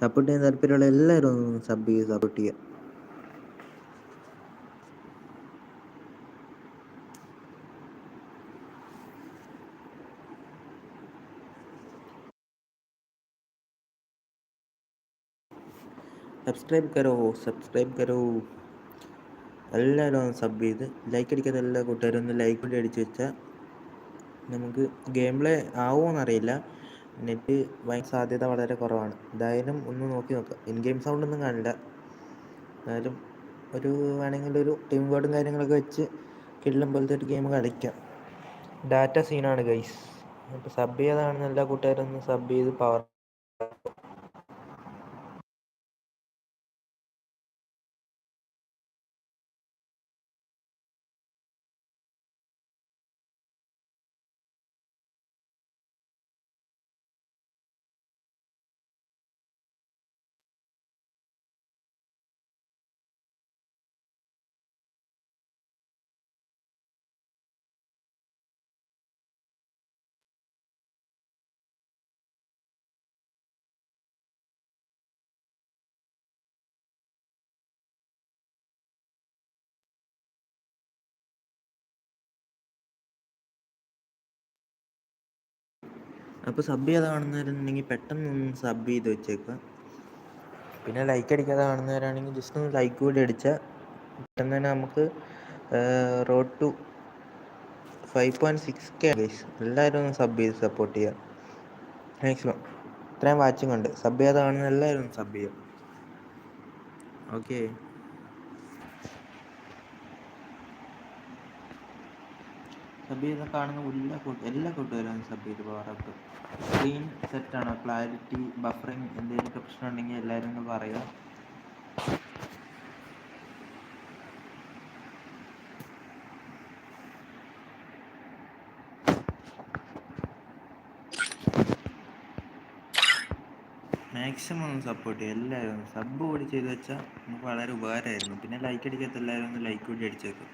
Support ചെയ്യാൻ താല്പര്യമുള്ള എല്ലാവരും ഒന്ന് സബ് ചെയ്ത് സപ്പോർട്ട് ചെയ്യുക. സബ്സ്ക്രൈബ് കരോ സബ്സ്ക്രൈബ് കരോ. എല്ലാവരും ഒന്ന് സബ് ചെയ്ത് ലൈക്ക് അടിക്കാത്ത എല്ലാ കൂട്ടുകാരും ഒന്ന് ലൈക്ക് കൂടി അടിച്ചു വെച്ചാൽ നമുക്ക് ഗെയിം പ്ലേ ആവുമോയെന്നറിയില്ല നെറ്റ് ഭയങ്കര സാധ്യത വളരെ കുറവാണ്. എന്തായാലും ഒന്ന് നോക്കി നോക്കാം. ഇൻ ഗെയിം സൗണ്ട് ഒന്നും കാണില്ല. എന്നാലും ഒരു വേണമെങ്കിൽ ഒരു ടീം വേർഡും കാര്യങ്ങളൊക്കെ വെച്ച് കിള്ളും പോലത്തെ ഒരു ഗെയിം കളിക്കാം. ഡാറ്റ സീനാണ് ഗൈസ്. അപ്പോൾ സബ് ചെയ്താണെന്ന് എല്ലാ കൂട്ടുകാരും ഒന്ന് സബ് ചെയ്ത് പവർ അപ്പോൾ സബ് ചെയ്ത് കാണുന്നവരുണ്ടെങ്കിൽ പെട്ടെന്ന് ഒന്ന് സബ് ചെയ്ത് വെച്ചേക്കുക. പിന്നെ ലൈക്ക് അടിക്കാതെ കാണുന്നവരാണെങ്കിൽ ജസ്റ്റ് ഒന്ന് ലൈക്ക് കൂടി അടിച്ചാൽ പെട്ടെന്ന് തന്നെ നമുക്ക് road to five point six K guys എല്ലാവരും ഒന്ന് സബ് ചെയ്ത് സപ്പോർട്ട് ചെയ്യുക. മാക്സിമം ഇത്രയും വാച്ചിങ് ഉണ്ട്. സബ് ചെയ്യാതെ കാണുന്ന എല്ലാവരും സബ് ചെയ്യുക. ഓക്കെ സബ് കാണുന്ന എല്ലാ എല്ലാ കൂട്ടുകാരും സബ് ചെയ്ത് പവറപ്പ് സ്ക്രീൻ സെറ്റാണ് ക്ലാരിറ്റി ബഫറിങ് എന്തെങ്കിലുമൊക്കെ പ്രശ്നം ഉണ്ടെങ്കിൽ എല്ലാവരും ഒന്ന് പറയുക. മാക്സിമം ഒന്ന് സപ്പോർട്ട് ചെയ്യുക. എല്ലാവരും സബ് കൂടി ചെയ്ത് വെച്ചാൽ നമുക്ക് വളരെ ഉപകാരമായിരുന്നു. പിന്നെ ലൈക്ക് അടിക്കാത്ത എല്ലാവരും ഒന്ന് ലൈക്ക് കൂടി അടിച്ചേക്കും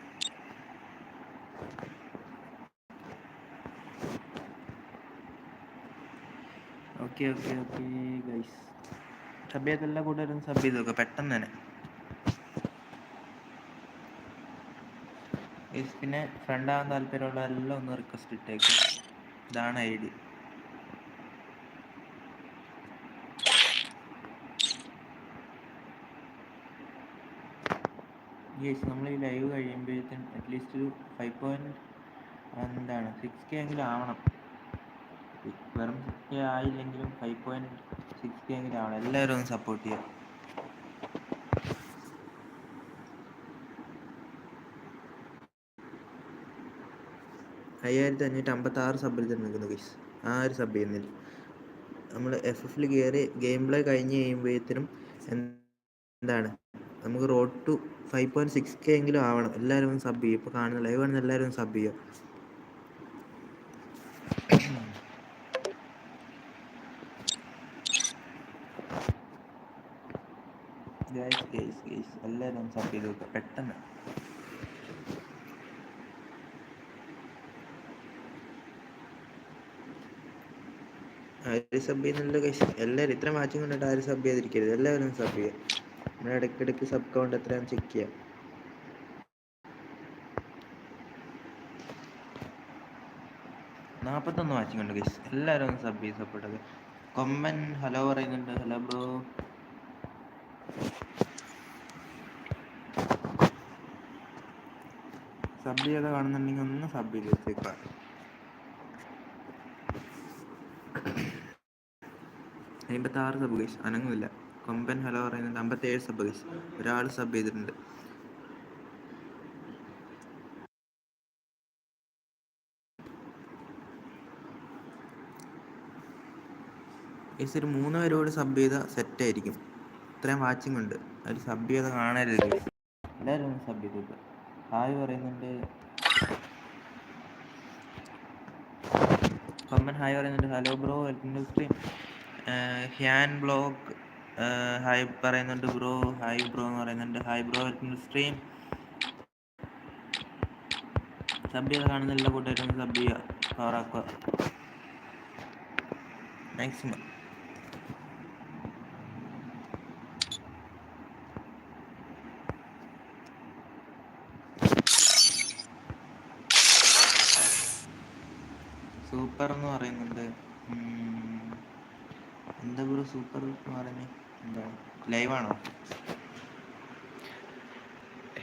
okay okay okay guys sub ചെയ്ത എല്ലാ കൂട്ടുകാരും സബ് ചെയ്ത് നോക്കുക പെട്ടെന്ന് തന്നെ. ഗൈസ് പിന്നെ ഫ്രണ്ടാകാൻ താല്പര്യമുള്ള എല്ലാം ഒന്ന് റിക്വസ്റ്റ് ഇട്ടേക്കും. ഇതാണ് ഐ ഡി. ഗൈസ് നമ്മൾ ഈ ലൈവ് കഴിയുമ്പോഴത്തേക്കും അറ്റ്ലീസ്റ്റ് ഒരു ഫൈവ് പോയിന്റ് എന്താണ് സിക്സ് കെ എങ്കിലും ആവണം. വെറും സിക്സ് കെ ആയില്ലെങ്കിലും ഫൈവ് പോയിന്റ് സിക്സ് കെ എങ്കിലും ആവണം എല്ലാവരും ഒന്ന് സപ്പോർട്ട് ചെയ്യാം അയ്യായിരത്തി അഞ്ഞൂറ്റി അമ്പത്തി ആറ് സബിൽ തന്നെ നിൽക്കുന്നു ഗൈസ് ആരും സബ് ചെയ്യുന്നില്ല. നമ്മൾ എഫ് എഫിൽ കയറി ഗെയിം പ്ലേ കഴിഞ്ഞ് കഴിയുമ്പോഴത്തേനും എന്താണ്? നമുക്ക് road to five point six K എങ്കിലും ആവണം. എല്ലാവരും ഒന്ന് സബ് ചെയ്യും ഇപ്പോൾ കാണുന്ന ലൈവ് കാണുന്ന എല്ലാവരും ഒന്ന് സബ് ചെയ്യുക. ഗൈസ് ഗേസ് എല്ലാവരും ഒന്ന് സബ് ചെയ്ത് നോക്കുക പെട്ടെന്ന്. ആര് സബ് ചെയ്യുന്നുണ്ട് ഗൈസ് എല്ലാവരും ഇത്ര മാച്ചും കൊണ്ടിട്ട് ആര് സബ് ചെയ്തിരിക്കരുത് എല്ലാവരും സബ് ചെയ്യുക. നമ്മുടെ ഇടയ്ക്കിടയ്ക്ക് സബ് കൗണ്ട് എത്രയാണെന്ന് ചെക്ക് ചെയ്യാം നാൽപ്പത്തൊന്ന് വാച്ചിങ് ഉണ്ട് ഗൈസ് എല്ലാവരും ഒന്ന് സബ് ചെയ്ത് സപ്പോർട്ട് കൊമ്മൻ ഹലോ പറയുന്നുണ്ട്. ഹലോ ബ്രോ സബ് ചെയ്ത് കാണുന്നുണ്ടെങ്കിൽ ഒന്ന് സബ് ചെയ്ത് വെച്ചേക്കാം അമ്പത്തി ആറ് സബ് ഗൈസ് അനങ്ങുമില്ല കൊമ്പൻ ഹലോ പറയുന്നുണ്ട്. അമ്പത്തേഴ് സബ് ഗൈസ് ഒരാൾ സബ് ചെയ്തിട്ടുണ്ട്. ഗൈസ് ഒരു മൂന്ന് പേരോട് സബ് ചെയ്താൽ സെറ്റായിരിക്കും ഇത്രയും വാച്ചിങ് ഉണ്ട്. അതിൽ സബ് ചെയ്ത കാണാനില്ല എല്ലാവരും സബ് ചെയ്ത് വെക്കുക ഹായ് പറയുന്നുണ്ട്. കൊമ്മൻ ഹായ് പറയുന്നുണ്ട്. Hello bro welcome to stream ഹ്യാൻ blog hi പറയുന്നുണ്ട് ബ്രോ ഹായ് ബ്രോ എന്ന് പറയുന്നുണ്ട്. Hi bro welcome stream sub ചെയ്ത് കാണുന്ന എല്ലാ കൂട്ടുകാരും സബ് ചെയ്യുക പവറാക്കുക മാക്സിമം സൂപ്പർ എന്ന് പറയുന്നുണ്ട്. എന്താ ബ്രോ സൂപ്പർ എന്ന് പറയുന്നത് എന്താ ലൈവാണോ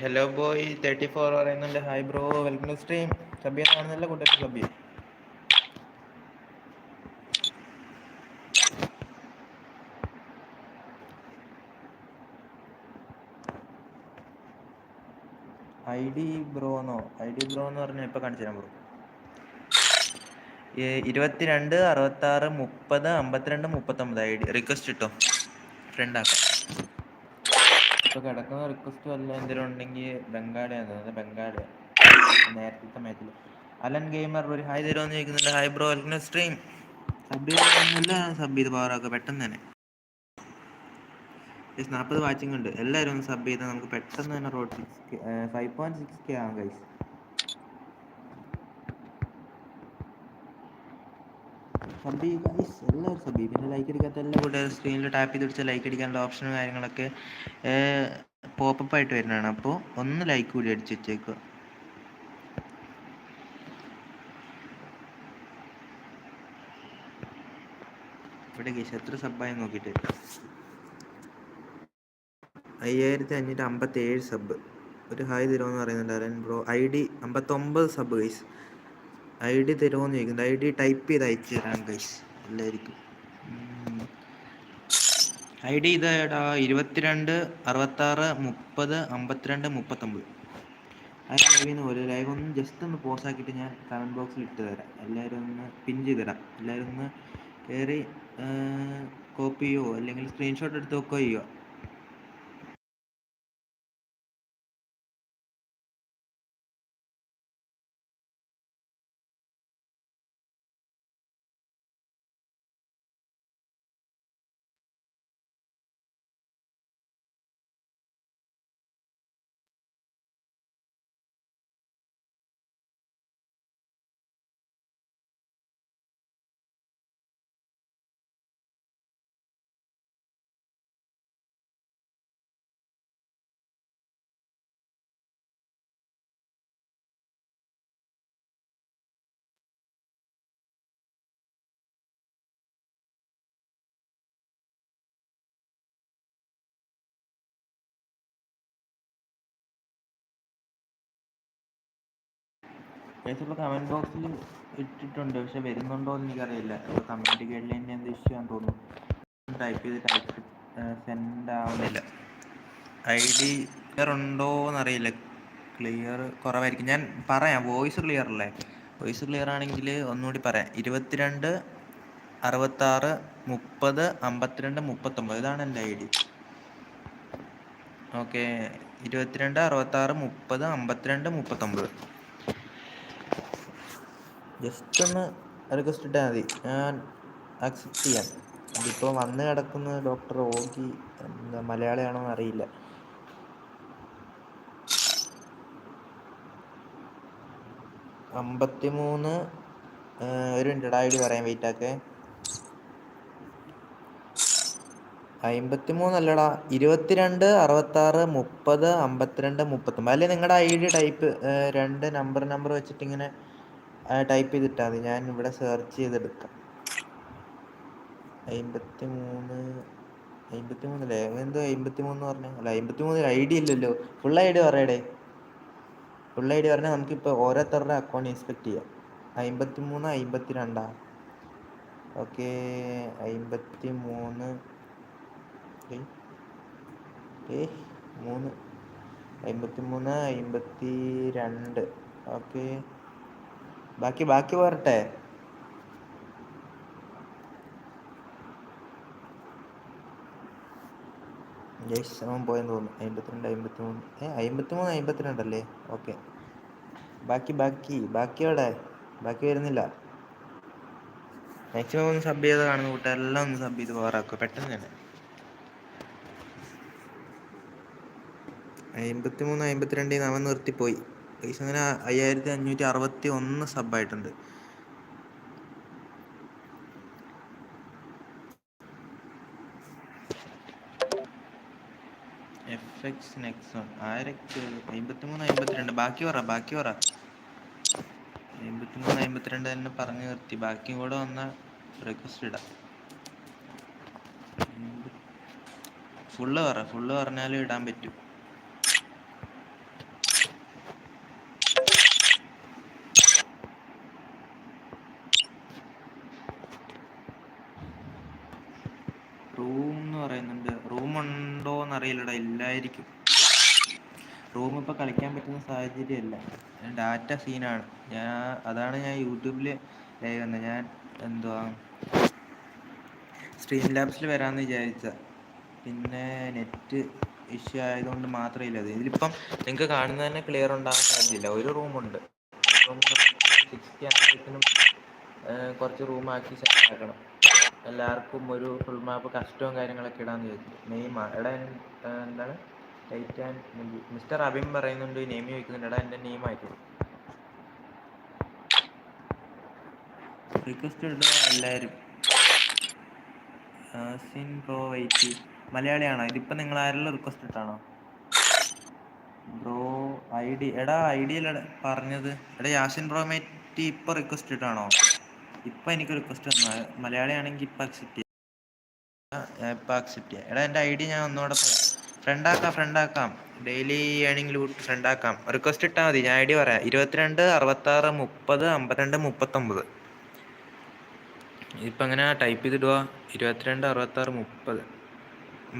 ഹലോ ബോയ് തേർട്ടി ഫോർ പറയുന്നുണ്ട്. Hi bro welcome to stream Sabiya കാണുന്നില്ല കൂട്ടത്തിൽ സബിയ. ഐ ഡി ബ്രോന്നോ? ഐ ഡി ബ്രോ എന്ന് പറഞ്ഞാൽ ഇപ്പം കാണിച്ചു തരാം ബ്രോ ഇരുപത്തിരണ്ട് അറുപത്തി ആറ് മുപ്പത് അമ്പത്തിരണ്ട് മുപ്പത്തൊമ്പത്. ഐ ഡി റിക്വസ്റ്റ് ഇട്ടോ? ഫ്രണ്ട് ആക്കാം. ഇപ്പൊ കിടക്കുന്ന റിക്വസ്റ്റ് വല്ല എന്തെങ്കിലും ഉണ്ടെങ്കിൽ ബംഗാളിയാണ് തോന്നുന്നത് ബംഗാളി നേരത്തെ മാച്ചിൽ അലൻ ഗെയിമർ ഒരു ഹായ് തരുമെന്ന് ചോദിക്കുന്നുണ്ട്. Hi bro welcome stream sub ചെയ്തൊന്നുമില്ല sub ചെയ്ത് പവറാക്കുക പെട്ടെന്ന് തന്നെ. നാൽപ്പത് വാച്ചിങ് ഉണ്ട്. എല്ലാവരും ഒന്ന് സബ് ചെയ്താൽ നമുക്ക് പെട്ടെന്ന് തന്നെ road six five point six K ആവും ഗൈസ് സബ് ചെയ്യുക ഗൈസ് എല്ലാവരും സബ് ചെയ്യും പിന്നെ ലൈക്ക് അടിക്കാത്ത എല്ലാ കൂട്ടുകാരും സ്ക്രീനിൽ ടാപ്പ് ചെയ്ത് പിടിച്ചാൽ ലൈക്ക് അടിക്കാനുള്ള ഓപ്ഷനും കാര്യങ്ങളൊക്കെ പോപ്പപ്പ് ആയിട്ട് വരുന്നതാണ്. അപ്പോൾ ഒന്ന് ലൈക്ക് കൂടി അടിച്ച് വെച്ചേക്കുക. ഇവിടെ ഗൈസ് എത്ര സബ്ബായി നോക്കിയിട്ട്. അയ്യായിരത്തി അഞ്ഞൂറ്റി അമ്പത്തി ഏഴ് സബ് ഒരു ഹായ് തരുമെന്ന് പറയുന്നുണ്ടായിരുന്നു ബ്രോ ഐ ഡി അമ്പത്തൊമ്പത് സബ് ഗൈസ് ഐ ഡി തരുമോന്ന് ചോദിക്കുന്നത് ഐ ഡി ടൈപ്പ് ചെയ്ത് അയച്ചു തരാം ഗൈസ് എല്ലാവർക്കും. ഐ ഡി ഇതാ ഇരുപത്തിരണ്ട് അറുപത്താറ് മുപ്പത് അമ്പത്തിരണ്ട് മുപ്പത്തൊമ്പത്. ആ ലൈവിന് ഒരു ലൈവ് ഒന്ന് ജസ്റ്റ് ഒന്ന് പോസ് ആക്കിയിട്ട് ഞാൻ കമന്റ് ബോക്സിൽ ഇട്ട് തരാം. എല്ലാവരും ഒന്ന് പിൻ ചെയ്ത് തരാം. എല്ലാവരും ഒന്ന് കയറി കോപ്പി ചെയ്യുമോ അല്ലെങ്കിൽ സ്ക്രീൻഷോട്ട് എടുത്ത് വെക്കുകയോ ചെയ്യുക ഇപ്പോൾ കമന്റ് ബോക്സിൽ ഇട്ടിട്ടുണ്ട്. പക്ഷെ വരുന്നുണ്ടോ എന്ന് എനിക്കറിയില്ല. അപ്പോൾ കമന്റ് ഗൈഡ് ലൈനിന്റെ എന്ത് ഇഷ്യൂ ആണെന്ന് തോന്നുന്നു ടൈപ്പ് ചെയ്ത് ടൈപ്പ് സെൻഡ് ആവുന്നില്ല. ഐ ഡി ക്ലിയർ ഉണ്ടോ എന്നറിയില്ല ക്ലിയർ കുറവായിരിക്കും. ഞാൻ പറയാം. വോയിസ് ക്ലിയർ അല്ലേ? വോയിസ് ക്ലിയർ ആണെങ്കിൽ ഒന്നുകൂടി പറയാം. ഇരുപത്തിരണ്ട് അറുപത്താറ് മുപ്പത് അമ്പത്തിരണ്ട് മുപ്പത്തൊമ്പത്. ഇതാണ് എന്റെ ഐ ഡി ഓക്കെ ഇരുപത്തിരണ്ട് അറുപത്താറ് മുപ്പത് അമ്പത്തിരണ്ട് മുപ്പത്തൊമ്പത്. ജസ്റ്റ് ഒന്ന് റിക്വസ്റ്റ് ഇട്ടാൽ മതി. ഞാൻ അക്സെപ്റ്റ് ചെയ്യാം. ഇതിപ്പോൾ വന്ന് കിടക്കുന്ന ഡോക്ടർ ഓഗി എന്താ മലയാളിയാണോ എന്ന് അറിയില്ല. അമ്പത്തി മൂന്ന് ഒരു മിനിറ്റ് ഐ ഡി പറയാം വെയിറ്റ് ആക്കേ. അമ്പത്തി മൂന്നല്ലടാ ഇരുപത്തിരണ്ട് അറുപത്താറ് മുപ്പത് അമ്പത്തിരണ്ട് മുപ്പത്തൊമ്പത്. അല്ലെ നിങ്ങളുടെ ഐ ഡി ടൈപ്പ് രണ്ട് നമ്പർ നമ്പർ വെച്ചിട്ട് ഇങ്ങനെ ടൈപ്പ് ചെയ്തിട്ടാൽ മതി. ഞാൻ ഇവിടെ സെർച്ച് ചെയ്തെടുക്കാം. അമ്പത്തി മൂന്ന് അമ്പത്തി മൂന്നല്ലേ എന്തോ അമ്പത്തി മൂന്ന് പറഞ്ഞു. അല്ല അമ്പത്തി മൂന്നിൽ ഐ ഡി ഇല്ലല്ലോ. ഫുൾ ഐ ഡി പറയടേ. ഫുൾ ഐ ഡി പറഞ്ഞാൽ നമുക്കിപ്പോൾ ഓരോരുത്തരുടെ അക്കൗണ്ട് ഇൻസ്പെക്ട് ചെയ്യാം. അമ്പത്തി മൂന്ന് അമ്പത്തി രണ്ടാ ഓക്കെ അമ്പത്തി മൂന്ന് ഏ മൂന്ന്. അമ്പത്തി മൂന്ന് അമ്പത്തി രണ്ട് ഓക്കെ. ബാക്കി ബാക്കി പോരട്ടെ. ശ്രമം പോയെന്ന് തോന്നുന്നു. അമ്പത്തിരണ്ട് അമ്പത്തി മൂന്ന് ഏ അമ്പത്തി മൂന്ന് അമ്പത്തിരണ്ടല്ലേ ഓക്കെ. ബാക്കി ബാക്കി ബാക്കി അവിടെ ബാക്കി വരുന്നില്ല. മാക്സിമം ഒന്ന് സബ് ചെയ്ത് കാണുന്ന കൂട്ടുകാരെല്ലാം ഒന്ന് സബ് ചെയ്ത് പവറാക്കുക പെട്ടെന്ന് തന്നെ. അമ്പത്തി മൂന്ന് അമ്പത്തിരണ്ടിൽ നിന്ന് അവൻ നിർത്തിപ്പോയി. പൈസ അങ്ങനെ അയ്യായിരത്തി അഞ്ഞൂറ്റി അറുപത്തി ഒന്ന് സബായിട്ടുണ്ട് എഫ് എക്സ് നെക്സോൺ ആയിരത്തി അമ്പത്തിമൂന്ന് അമ്പത്തിരണ്ട് ബാക്കി പറ ബാക്കി പറ. അമ്പത്തിമൂന്ന് അമ്പത്തിരണ്ട് തന്നെ പറഞ്ഞു നിർത്തി. ബാക്കിയും കൂടെ വന്ന റിക്വസ്റ്റ് ഇടാം. ഫുള്ള് പറ ഫുള്ള് പറഞ്ഞാലും ഇടാൻ പറ്റും റൂം എന്ന് പറയുന്നുണ്ട് റൂം ഉണ്ടോ എല്ലായിരിക്കും റൂം ഇപ്പോൾ കളിക്കാൻ പറ്റുന്ന സാഹചര്യമല്ല. ഡാറ്റ സീനാണ് ഞാൻ അതാണ് ഞാൻ യൂട്യൂബിൽ ലൈവ് വന്നത് ഞാൻ എന്തുവാ? സ്ട്രീം ലാബ്സിൽ വരാമെന്ന് വിചാരിച്ച. പിന്നെ നെറ്റ് ഇഷ്യൂ ആയതുകൊണ്ട് മാത്രമേ അത് ഇതിലിപ്പം നിങ്ങൾക്ക് കാണുന്നത് തന്നെ ക്ലിയർ ഉണ്ടാകാൻ സാധ്യതയില്ല ഒരു റൂമുണ്ട് സിക്സ്റ്റി ആകുമ്പോഴത്തേനും കുറച്ച് ആക്കി സെറ്റ് ആക്കണം. എല്ലാവർക്കും ഒരു ഫുൾ മാപ്പ് കസ്റ്റവും കാര്യങ്ങളൊക്കെ ഇടാന്ന് ചോദിച്ചു നെയ്മ എടാ എന്താണ്? ടൈറ്റ് ആൻഡ് മിസ്റ്റർ അബിൻ പറയുന്നുണ്ട് നെയിം ചോദിക്കുന്നുണ്ട്. എടാ എന്റെ നെയിം ആയിട്ട് റിക്വസ്റ്റ് ഇടുക എല്ലാവരും സിൻ ബ്രോ വൈറ്റി മലയാളിയാണോ? ഇതിപ്പോൾ നിങ്ങൾ ആരെല്ലാം റിക്വസ്റ്റ് ഇട്ടാണോ? ബ്രോ ഐ ഡി എടാ ഐ ഡിയിൽ പറഞ്ഞത്. എടാ യാസിൻ ബ്രോ മേറ്റി ഇപ്പോൾ റിക്വസ്റ്റ് ഇട്ടാണോ? ഇപ്പം എനിക്ക് റിക്വസ്റ്റ് തന്നു മലയാളിയാണെങ്കിൽ ഇപ്പം അക്സെപ്റ്റ് ചെയ്യാം. ഇപ്പം അക്സെപ്റ്റ് ചെയ്യാം. എടാ എന്റെ ഐ ഡി ഞാൻ ഒന്നുകൂടെ ഫ്രണ്ട് ആക്കാം ഫ്രണ്ട് ആക്കാം. ഡെയിലി ഏണിംഗ് ലൂട്ട് ഫ്രണ്ട് ആക്കാം. റിക്വസ്റ്റ് ഇട്ടാൽ മതി. ഞാൻ ഐ ഡി പറയാം. ഇരുപത്തിരണ്ട് അറുപത്താറ് മുപ്പത് അമ്പത്തിരണ്ട് മുപ്പത്തൊമ്പത്. ഇപ്പം അങ്ങനെ ടൈപ്പ് ചെയ്തിടുക ഇരുപത്തിരണ്ട് അറുപത്താറ് മുപ്പത്.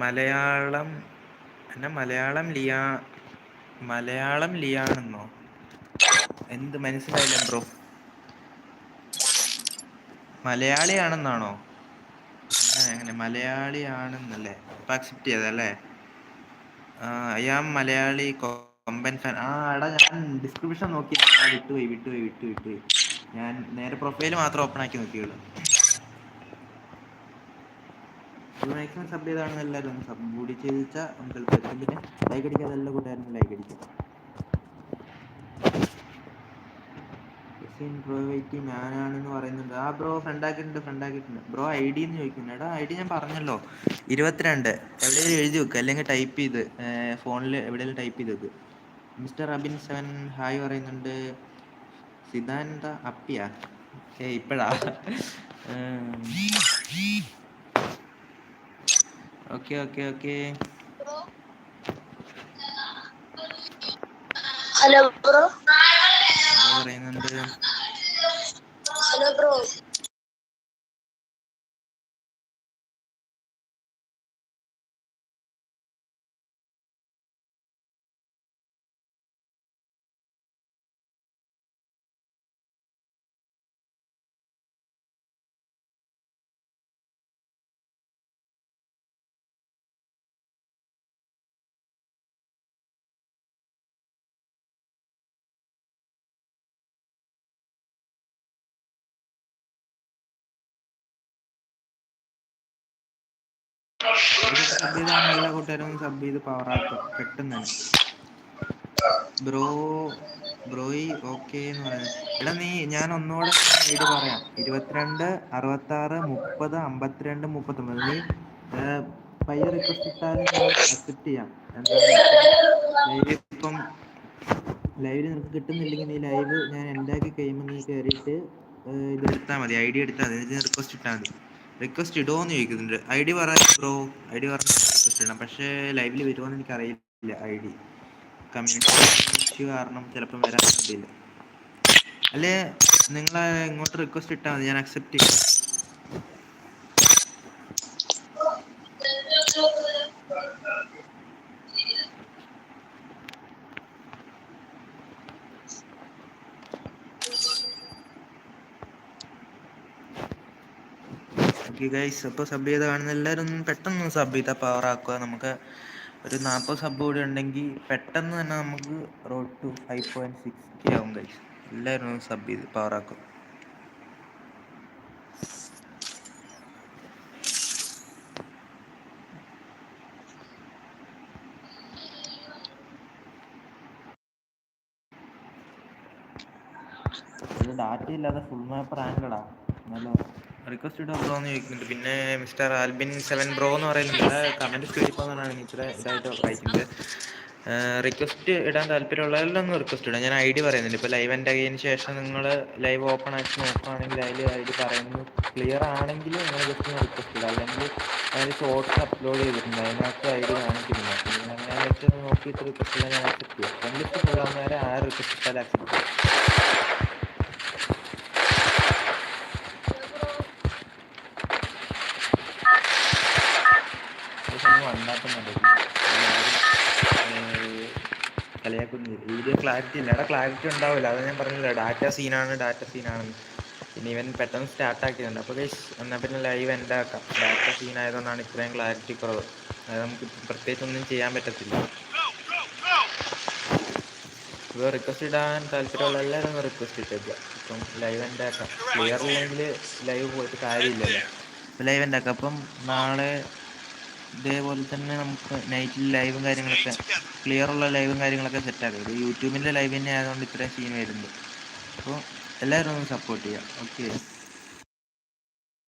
മലയാളം എന്നാ മലയാളം ലിയാ മലയാളം ലിയാണെന്നോ? എന്ത് മനസ്സിലായില്ല ബ്രോ മലയാളിയാണെന്നാണോ? അങ്ങനെ അങ്ങനെ. മലയാളിയാണെന്നല്ലേ? ഇപ്പം അക്സെപ്റ്റ് ചെയ്തല്ലേ അയാം മലയാളി കൊമ്പൻ ഫാൻ ആ എടാ ഞാൻ ഡിസ്ക്രിപ്ഷൻ നോക്കി. വിട്ടുപോയി വിട്ടുപോയി വിട്ടു വിട്ടുപോയി. ഞാൻ നേരെ പ്രൊഫൈൽ മാത്രം ഓപ്പൺ ആക്കി നോക്കിയുള്ളൂ. മാക്സിമം സബ് ചെയ്താണെന്ന് എല്ലാവരും സബ് കൂടി ചെയ്തിച്ചാൽ നമുക്ക് പിന്നെ ലൈക്ക് അടിക്കാതെ എല്ലാ കൂട്ടുകാരും ലൈക്ക് അടിക്കും. ബ്രോ വെയിറ്റ് ഞാനാണെന്ന് പറയുന്നുണ്ട്. ആ ബ്രോ ഫ്രണ്ട് ആക്കിയിട്ടുണ്ട് ഫ്രണ്ട് ആക്കിയിട്ടുണ്ട്. ബ്രോ ഐ ഡി എന്ന് ചോദിക്കുന്നു എടാ ഐ ഡി ഞാൻ പറഞ്ഞല്ലോ. ഇരുപത്തിരണ്ട്. എവിടെയെങ്കിലും എഴുതി വെക്കുക അല്ലെങ്കിൽ ടൈപ്പ് ചെയ്ത് ഫോണിൽ എവിടെയെങ്കിലും ടൈപ്പ് ചെയ്ത് വെക്ക്. മിസ്റ്റർ അബിൻ സെവൻ ഹായ് പറയുന്നുണ്ട്. സിദ്ധാന്ത അപ്പിയ. ഏ ഇപ്പഴാ. Okay okay okay. Hello bro പറയുന്നുണ്ട്. ഹലോ ബ്രോ കൂട്ടുകാരും സബ് ചെയ്ത് പവറാക്കുക പെട്ടെന്ന് തന്നെ. ബ്രോ ബ്രോയി ഓക്കെ എന്ന് പറയുന്നത്. എടാ നീ ഞാൻ ഒന്നുകൂടെ ഇത് പറയാം. ഇരുപത്തിരണ്ട് അറുപത്തി ആറ് മുപ്പത് അമ്പത്തിരണ്ട് മുപ്പത്തൊമ്പത്. നീ പയ്യ റിക്വസ്റ്റ് ഇട്ടാലും അക്സെപ്റ്റ് ചെയ്യാം. ഇപ്പം ലൈവിൽ നിനക്ക് കിട്ടുന്നില്ലെങ്കിൽ നീ ലൈവ് ഞാൻ എന്താക്കി കഴിയുമ്പോൾ നീ കയറിയിട്ട് ഇത് എടുത്താൽ മതി. ഐ ഡി എടുത്താൽ മതി. റിക്വസ്റ്റ് ഇട്ടാൽ മതി. റിക്വസ്റ്റ് ഇടുമോ എന്ന് ചോദിക്കുന്നുണ്ട്. ഐ ഡി പറയാം ബ്രോ ഐ ഡി പറഞ്ഞ റിക്വസ്റ്റ് ഇടണം. പക്ഷേ ലൈവിൽ വരുമോയെന്ന് എനിക്കറിയില്ല ഐ ഡി കമ്മ്യൂണിറ്റി കാരണം ചിലപ്പം വരാൻ സാധ്യതയില്ല. അല്ലേ? നിങ്ങൾ ഇങ്ങോട്ട് റിക്വസ്റ്റ് ഇട്ടാൽ മതി. ഞാൻ അക്സെപ്റ്റ് ചെയ്യും. ഓക്കെ ഗൈസ് അപ്പോൾ സബ് ചെയ്ത് കാണുന്ന എല്ലാവരും പെട്ടെന്ന് സബ് ചെയ്താൽ പവർ ആക്കുക. നമുക്ക് ഒരു നാൽപ്പത് സബ് കൂടി ഉണ്ടെങ്കിൽ പെട്ടെന്ന് തന്നെ നമുക്ക് road to five point six K ആവും ഗൈസ് എല്ലാവരും സബ് ചെയ്ത് പവർ ആക്കുക. ഡാറ്റ ഇല്ലാതെ ഫുൾ മാപ്പ് ആൻഡാ നല്ല റിക്വസ്റ്റ് ഇടാൻ എന്ന് ചോദിക്കുന്നുണ്ട്. പിന്നെ മിസ്റ്റർ ആൽബിൻ സെവൻ ബ്രോ എന്ന് പറയുന്നത് കമന്റ് സ്പീഡിൽ പോകുന്നതാണ് ഇച്ചിരി ഇതായിട്ട് വായിക്കുന്നത് റിക്വസ്റ്റ് ഇടാൻ താല്പര്യമുള്ളവരെല്ലാം ഒന്ന് റിക്വസ്റ്റ് ഇടാം. ഞാൻ ഐ ഡി പറയുന്നുണ്ട്. ഇപ്പോൾ ലൈവ് എന്റെ ആയതിനു ശേഷം നിങ്ങൾ ലൈവ് ഓപ്പൺ ആക്കി നോക്കുകയാണെങ്കിൽ അതിൽ ഐ ഡി പറയുന്നു ക്ലിയർ ആണെങ്കിൽ നിങ്ങൾ ജസ്റ്റ് ഒന്ന് റിക്വസ്റ്റ് ഇടാം അല്ലെങ്കിൽ അതിൽ ഷോർട്ട്സ് അപ്ലോഡ് ചെയ്തിട്ടുണ്ട്. അതിനകത്ത് ഐ ഡി കാണിക്കുന്നില്ല. അങ്ങനെ വെച്ച് നോക്കിയിട്ട് റിക്വസ്റ്റ് ഇടാൻ ഞാൻ ആക്സെപ്റ്റ് ചെയ്യാം. എന്റെ ഫുള്ളാകുന്നവരെ ആ റിക്വസ്റ്റ് ഇട്ടാൽ ആക്സെപ്റ്റ് ചെയ്യാം. വീഡിയോ ക്ലാരിറ്റി ഇല്ല. എടാ ക്ലാരിറ്റി ഉണ്ടാവില്ല. അത് ഞാൻ പറഞ്ഞില്ല ഡാറ്റ സീനാണ് ഡാറ്റ സീനാണെന്ന് പിന്നെ ഇവൻ പെട്ടെന്ന് സ്റ്റാർട്ട് ആക്കിയതുണ്ട് അപ്പോൾ ഗൈസ് എന്നാൽ പിന്നെ ലൈവ് എന്റെ ആക്കാം. ഡാറ്റ സീൻ ആയതുകൊണ്ടാണ് ഇത്രയും ക്ലാരിറ്റി കുറവ്. അതായത് നമുക്ക് പ്രത്യേകിച്ച് ഒന്നും ചെയ്യാൻ പറ്റത്തില്ല. ഇപ്പോൾ റിക്വസ്റ്റ് ഇടാൻ താല്പര്യമുള്ള എല്ലാവരും റിക്വസ്റ്റ് ഇട്ടേക്കുക. ഇപ്പം ലൈവ് എന്റെ ആക്കാം. ക്ലിയർ ഇല്ലെങ്കിൽ ലൈവ് പോയിട്ട് കാര്യമില്ലല്ലോ. ലൈവ് എന്റെ ആക്കാം. അപ്പം നാളെ ഇതേപോലെ തന്നെ നമുക്ക് നൈറ്റിൽ ലൈവും കാര്യങ്ങളൊക്കെ ക്ലിയർ ഉള്ള ലൈവും കാര്യങ്ങളൊക്കെ സെറ്റാക്കാം ഇത് യൂട്യൂബിന്റെ ലൈവ് തന്നെ ആയതുകൊണ്ട് ഇത്രയും സീൻ വരുന്നുണ്ട്. അപ്പോൾ എല്ലാവരും ഒന്ന് സപ്പോർട്ട് ചെയ്യാം. ഓക്കെ